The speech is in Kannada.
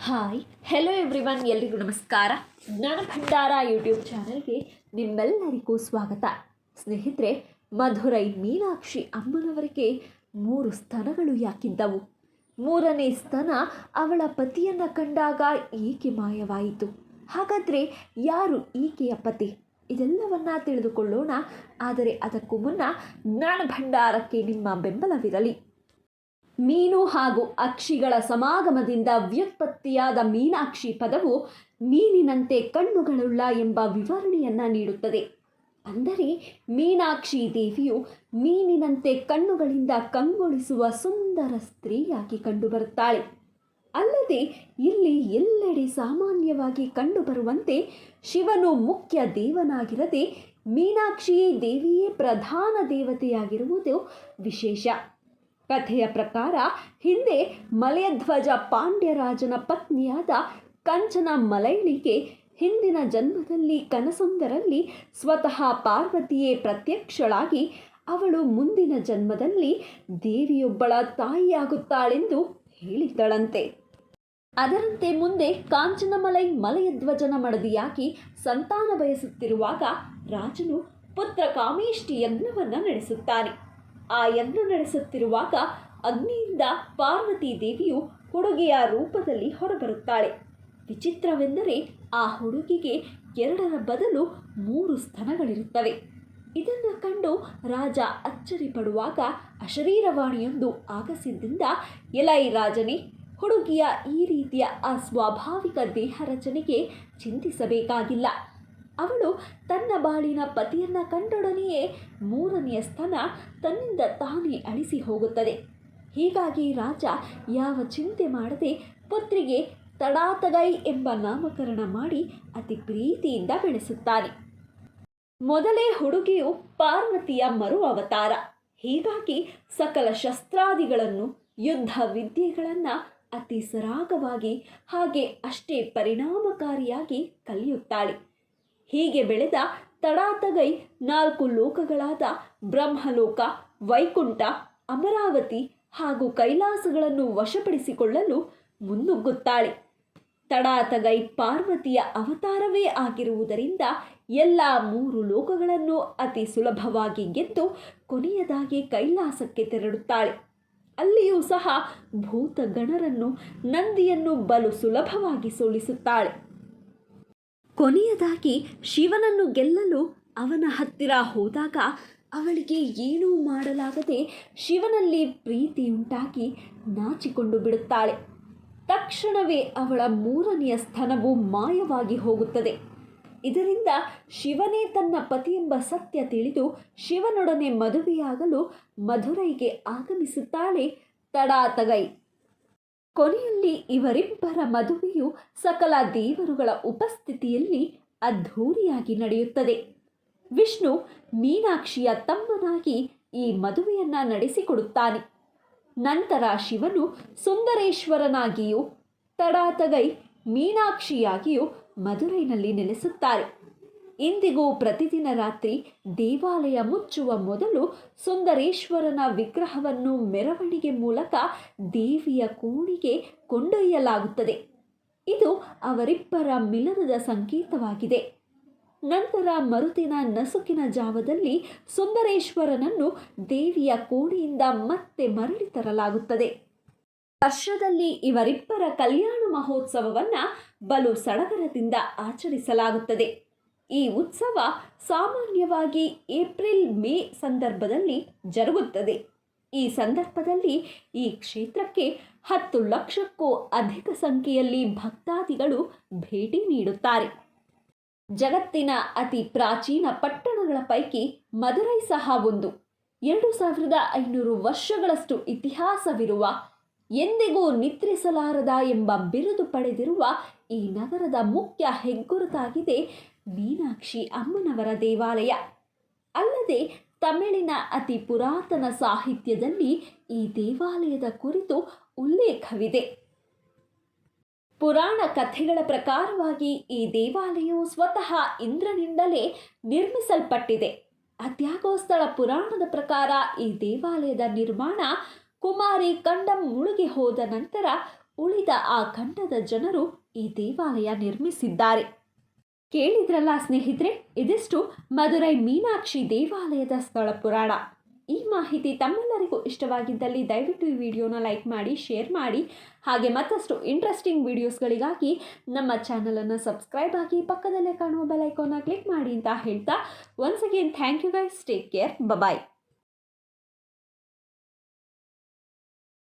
ಹಾಯ್ ಹೆಲೋ ಎವ್ರಿವನ್ ಎಲ್ರಿಗೂ ನಮಸ್ಕಾರ. ಜ್ಞಾನ ಭಂಡಾರ ಯೂಟ್ಯೂಬ್ ಚಾನಲ್ಗೆ ನಿಮ್ಮೆಲ್ಲರಿಗೂ ಸ್ವಾಗತ. ಸ್ನೇಹಿತರೆ, ಮಧುರೈ ಮೀನಾಕ್ಷಿ ಅಮ್ಮನವರಿಗೆ ಮೂರು ಸ್ತನಗಳು ಯಾಕಿದ್ದವು. ಮೂರನೇ ಸ್ತನ ಅವಳ ಪತಿಯನ್ನು ಕಂಡಾಗ ಈಕೆ ಮಾಯವಾಯಿತು. ಹಾಗಾದರೆ ಯಾರು ಈಕೆಯ ಪತಿ? ಇದೆಲ್ಲವನ್ನ ತಿಳಿದುಕೊಳ್ಳೋಣ. ಆದರೆ ಅದಕ್ಕೂ ಮುನ್ನ ಜ್ಞಾನ ಭಂಡಾರಕ್ಕೆ ನಿಮ್ಮ ಬೆಂಬಲವಿರಲಿ. ಮೀನು ಹಾಗೂ ಅಕ್ಷಿಗಳ ಸಮಾಗಮದಿಂದ ವ್ಯುತ್ಪತ್ತಿಯಾದ ಮೀನಾಕ್ಷಿ ಪದವು ಮೀನಿನಂತೆ ಕಣ್ಣುಗಳುಳ್ಳ ಎಂಬ ವಿವರಣೆಯನ್ನು ನೀಡುತ್ತದೆ. ಅಂದರೆ ಮೀನಾಕ್ಷಿ ದೇವಿಯು ಮೀನಿನಂತೆ ಕಣ್ಣುಗಳಿಂದ ಕಂಗೊಳಿಸುವ ಸುಂದರ ಸ್ತ್ರೀಯಾಗಿ ಕಂಡುಬರುತ್ತಾಳೆ. ಅಲ್ಲದೆ ಇಲ್ಲಿ ಎಲ್ಲೆಡೆ ಸಾಮಾನ್ಯವಾಗಿ ಕಂಡುಬರುವಂತೆ ಶಿವನು ಮುಖ್ಯ ದೇವನಾಗಿರದೆ ಮೀನಾಕ್ಷಿಯೇ ದೇವಿಯೇ ಪ್ರಧಾನ ದೇವತೆಯಾಗಿರುವುದು ವಿಶೇಷ. ಕಥೆಯ ಪ್ರಕಾರ ಹಿಂದೆ ಮಲಯಧ್ವಜ ಪಾಂಡ್ಯರಾಜನ ಪತ್ನಿಯಾದ ಕಂಚನ ಮಲೈಳಿಗೆ ಹಿಂದಿನ ಜನ್ಮದಲ್ಲಿ ಕನಸೊಂದರಲ್ಲಿ ಸ್ವತಃ ಪಾರ್ವತಿಯೇ ಪ್ರತ್ಯಕ್ಷಳಾಗಿ ಅವಳು ಮುಂದಿನ ಜನ್ಮದಲ್ಲಿ ದೇವಿಯೊಬ್ಬಳ ತಾಯಿಯಾಗುತ್ತಾಳೆಂದು ಹೇಳಿದ್ದಳಂತೆ ಅದರಂತೆ ಮುಂದೆ ಕಾಂಚನಮಲೈ ಮಲಯಧ್ವಜನ ಮಡದಿಯಾಗಿ ಸಂತಾನ ಬಯಸುತ್ತಿರುವಾಗ ರಾಜನು ಪುತ್ರ ಕಾಮೇಷ್ಟಿ ಯಜ್ಞವನ್ನು ನಡೆಸುತ್ತಾನೆ. ಆ ಯಜ್ಞ ನಡೆಸುತ್ತಿರುವಾಗ ಅಗ್ನಿಯಿಂದ ಪಾರ್ವತಿ ದೇವಿಯು ಹುಡುಗಿಯ ರೂಪದಲ್ಲಿ ಹೊರಬರುತ್ತಾಳೆ. ವಿಚಿತ್ರವೆಂದರೆ ಆ ಹುಡುಗಿಗೆ ಎರಡರ ಬದಲು ಮೂರು ಸ್ತನಗಳಿರುತ್ತವೆ. ಇದನ್ನು ಕಂಡು ರಾಜ ಅಚ್ಚರಿ ಪಡುವಾಗ ಅಶರೀರವಾಣಿಯೊಂದು ಆಗಸಿದ್ದರಿಂದ ಎಲೈ ರಾಜನೇ, ಹುಡುಗಿಯ ಈ ರೀತಿಯ ಅಸ್ವಾಭಾವಿಕ ದೇಹ ರಚನೆಗೆ ಚಿಂತಿಸಬೇಕಾಗಿಲ್ಲ. ಅವಳು ತನ್ನ ಬಾಳಿನ ಪತಿಯನ್ನು ಕಂಡೊಡನೆಯೇ ಮೂರನೆಯ ಸ್ತನ ತನ್ನಿಂದ ತಾನೇ ಅಳಿಸಿ ಹೋಗುತ್ತದೆ. ಹೀಗಾಗಿ ರಾಜ ಯಾವ ಚಿಂತೆ ಮಾಡದೆ ಪುತ್ರಿಗೆ ತಡಾತಗೈ ಎಂಬ ನಾಮಕರಣ ಮಾಡಿ ಅತಿ ಪ್ರೀತಿಯಿಂದ ಬೆಳೆಸುತ್ತಾನೆ. ಮೊದಲೇ ಹುಡುಗಿಯು ಪಾರ್ವತಿಯ ಮರು ಅವತಾರ. ಹೀಗಾಗಿ ಸಕಲ ಶಸ್ತ್ರಾದಿಗಳನ್ನು, ಯುದ್ಧ ವಿದ್ಯೆಗಳನ್ನು ಅತಿ ಸರಾಗವಾಗಿ ಹಾಗೆ ಅಷ್ಟೇ ಪರಿಣಾಮಕಾರಿಯಾಗಿ ಕಲಿಯುತ್ತಾಳೆ. ಹೀಗೆ ಬೆಳೆದ ತಡಾತಗೈ ನಾಲ್ಕು ಲೋಕಗಳಾದ ಬ್ರಹ್ಮಲೋಕ, ವೈಕುಂಠ, ಅಮರಾವತಿ ಹಾಗೂ ಕೈಲಾಸಗಳನ್ನು ವಶಪಡಿಸಿಕೊಳ್ಳಲು ಮುನ್ನುಗ್ಗುತ್ತಾಳೆ. ತಡಾತಗೈ ಪಾರ್ವತಿಯ ಅವತಾರವೇ ಆಗಿರುವುದರಿಂದ ಎಲ್ಲ ಮೂರು ಲೋಕಗಳನ್ನು ಅತಿ ಸುಲಭವಾಗಿ ಗೆದ್ದು ಕೊನೆಯದಾಗಿ ಕೈಲಾಸಕ್ಕೆ ತೆರಳುತ್ತಾಳೆ. ಅಲ್ಲಿಯೂ ಸಹ ಭೂತಗಣರನ್ನು ನಂದಿಯನ್ನು ಬಲು ಸುಲಭವಾಗಿ ಸೋಲಿಸುತ್ತಾಳೆ. ಕೊನೆಯದಾಗಿ ಶಿವನನ್ನು ಗೆಲ್ಲಲು ಅವನ ಹತ್ತಿರ ಹೋದಾಗ ಅವಳಿಗೆ ಏನೂ ಮಾಡಲಾಗದೆ ಶಿವನಲ್ಲಿ ಪ್ರೀತಿಯುಂಟಾಗಿ ನಾಚಿಕೊಂಡು ಬಿಡುತ್ತಾಳೆ. ತಕ್ಷಣವೇ ಅವಳ ಮೂರನೆಯ ಸ್ಥಾನವು ಮಾಯವಾಗಿ ಹೋಗುತ್ತದೆ. ಇದರಿಂದ ಶಿವನೇ ತನ್ನ ಪತಿಯೆಂಬ ಸತ್ಯ ತಿಳಿದು ಶಿವನೊಡನೆ ಮದುವೆಯಾಗಲು ಮಧುರೈಗೆ ಆಗಮಿಸುತ್ತಾಳೆ ತಡಾತಗೈ ಕೊನೆಯಲ್ಲಿ ಇವರಿಬ್ಬರ ಮದುವೆಯು ಸಕಲ ದೇವರುಗಳ ಉಪಸ್ಥಿತಿಯಲ್ಲಿ ಅದ್ಧೂರಿಯಾಗಿ ನಡೆಯುತ್ತದೆ. ವಿಷ್ಣು ಮೀನಾಕ್ಷಿಯ ತಮ್ಮನಾಗಿ ಈ ಮದುವೆಯನ್ನು ನಡೆಸಿಕೊಡುತ್ತಾನೆ. ನಂತರ ಶಿವನು ಸುಂದರೇಶ್ವರನಾಗಿಯೂ ತಡಾತಗೈ ಮೀನಾಕ್ಷಿಯಾಗಿಯೂ ಮದುರೈನಲ್ಲಿ ನೆಲೆಸುತ್ತಾರೆ. ಇಂದಿಗೂ ಪ್ರತಿದಿನ ರಾತ್ರಿ ದೇವಾಲಯ ಮುಚ್ಚುವ ಮೊದಲು ಸುಂದರೇಶ್ವರನ ವಿಗ್ರಹವನ್ನು ಮೆರವಣಿಗೆ ಮೂಲಕ ದೇವಿಯ ಕೋಣಿಗೆ ಕೊಂಡೊಯ್ಯಲಾಗುತ್ತದೆ. ಇದು ಅವರಿಬ್ಬರ ಮಿಲನದ ಸಂಕೇತವಾಗಿದೆ. ನಂತರ ಮರುದಿನ ನಸುಕಿನ ಜಾವದಲ್ಲಿ ಸುಂದರೇಶ್ವರನನ್ನು ದೇವಿಯ ಕೋಣೆಯಿಂದ ಮತ್ತೆ ಮರಳಿ ತರಲಾಗುತ್ತದೆ. ವರ್ಷದಲ್ಲಿ ಇವರಿಬ್ಬರ ಕಲ್ಯಾಣ ಮಹೋತ್ಸವವನ್ನು ಬಲು ಸಡಗರದಿಂದ ಆಚರಿಸಲಾಗುತ್ತದೆ. ಈ ಉತ್ಸವ ಸಾಮಾನ್ಯವಾಗಿ ಏಪ್ರಿಲ್ ಮೇ ಸಂದರ್ಭದಲ್ಲಿ ಜರುಗುತ್ತದೆ. ಈ ಸಂದರ್ಭದಲ್ಲಿ ಈ ಕ್ಷೇತ್ರಕ್ಕೆ ಹತ್ತು ಲಕ್ಷಕ್ಕೂ ಅಧಿಕ ಸಂಖ್ಯೆಯಲ್ಲಿ ಭಕ್ತಾದಿಗಳು ಭೇಟಿ ನೀಡುತ್ತಾರೆ. ಜಗತ್ತಿನ ಅತಿ ಪ್ರಾಚೀನ ಪಟ್ಟಣಗಳ ಪೈಕಿ ಮದುರೈ ಸಹ ಒಂದು. ಎರಡು ಸಾವಿರದ ಐನೂರು ವರ್ಷಗಳಷ್ಟು ಇತಿಹಾಸವಿರುವ, ಎಂದಿಗೂ ನಿದ್ರಿಸಲಾರದ ಎಂಬ ಬಿರುದು ಪಡೆದಿರುವ ಈ ನಗರದ ಮುಖ್ಯ ಹೆಗ್ಗುರುತಾಗಿದೆ ಮೀನಾಕ್ಷಿ ಅಮ್ಮನವರ ದೇವಾಲಯ. ಅಲ್ಲದೆ ತಮಿಳಿನ ಅತಿ ಪುರಾತನ ಸಾಹಿತ್ಯದಲ್ಲಿ ಈ ದೇವಾಲಯದ ಕುರಿತು ಉಲ್ಲೇಖವಿದೆ. ಪುರಾಣ ಕಥೆಗಳ ಪ್ರಕಾರವಾಗಿ ಈ ದೇವಾಲಯವು ಸ್ವತಃ ಇಂದ್ರನಿಂದಲೇ ನಿರ್ಮಿಸಲ್ಪಟ್ಟಿದೆ. ಅತ್ಯಾಗೋಸ್ಥಳ ಪುರಾಣದ ಪ್ರಕಾರ ಈ ದೇವಾಲಯದ ನಿರ್ಮಾಣ ಕುಮಾರಿ ಕಂಡಂ ಮುಳುಗಿ ಹೋದ ನಂತರ ಉಳಿದ ಆ ಖಂಡದ ಜನರು ಈ ದೇವಾಲಯ ನಿರ್ಮಿಸಿದ್ದಾರೆ. ಕೇಳಿದ್ರಲ್ಲ ಸ್ನೇಹಿತರೆ, ಇದಿಷ್ಟು ಮಧುರೈ ಮೀನಾಕ್ಷಿ ದೇವಾಲಯದ ಸ್ಥಳ ಪುರಾಣ. ಈ ಮಾಹಿತಿ ತಮ್ಮೆಲ್ಲರಿಗೂ ಇಷ್ಟವಾಗಿದ್ದಲ್ಲಿ ದಯವಿಟ್ಟು ಈ ವಿಡಿಯೋನ ಲೈಕ್ ಮಾಡಿ, ಶೇರ್ ಮಾಡಿ, ಹಾಗೆ ಮತ್ತಷ್ಟು ಇಂಟ್ರೆಸ್ಟಿಂಗ್ ವಿಡಿಯೋಸ್ಗಳಿಗಾಗಿ ನಮ್ಮ ಚಾನಲನ್ನು ಸಬ್ಸ್ಕ್ರೈಬ್ ಆಗಿ ಪಕ್ಕದಲ್ಲೇ ಕಾಣುವ ಬೆಲ್ ಐಕಾನ್ನ ಕ್ಲಿಕ್ ಮಾಡಿ ಅಂತ ಹೇಳ್ತಾ once again thank you guys take care bye bye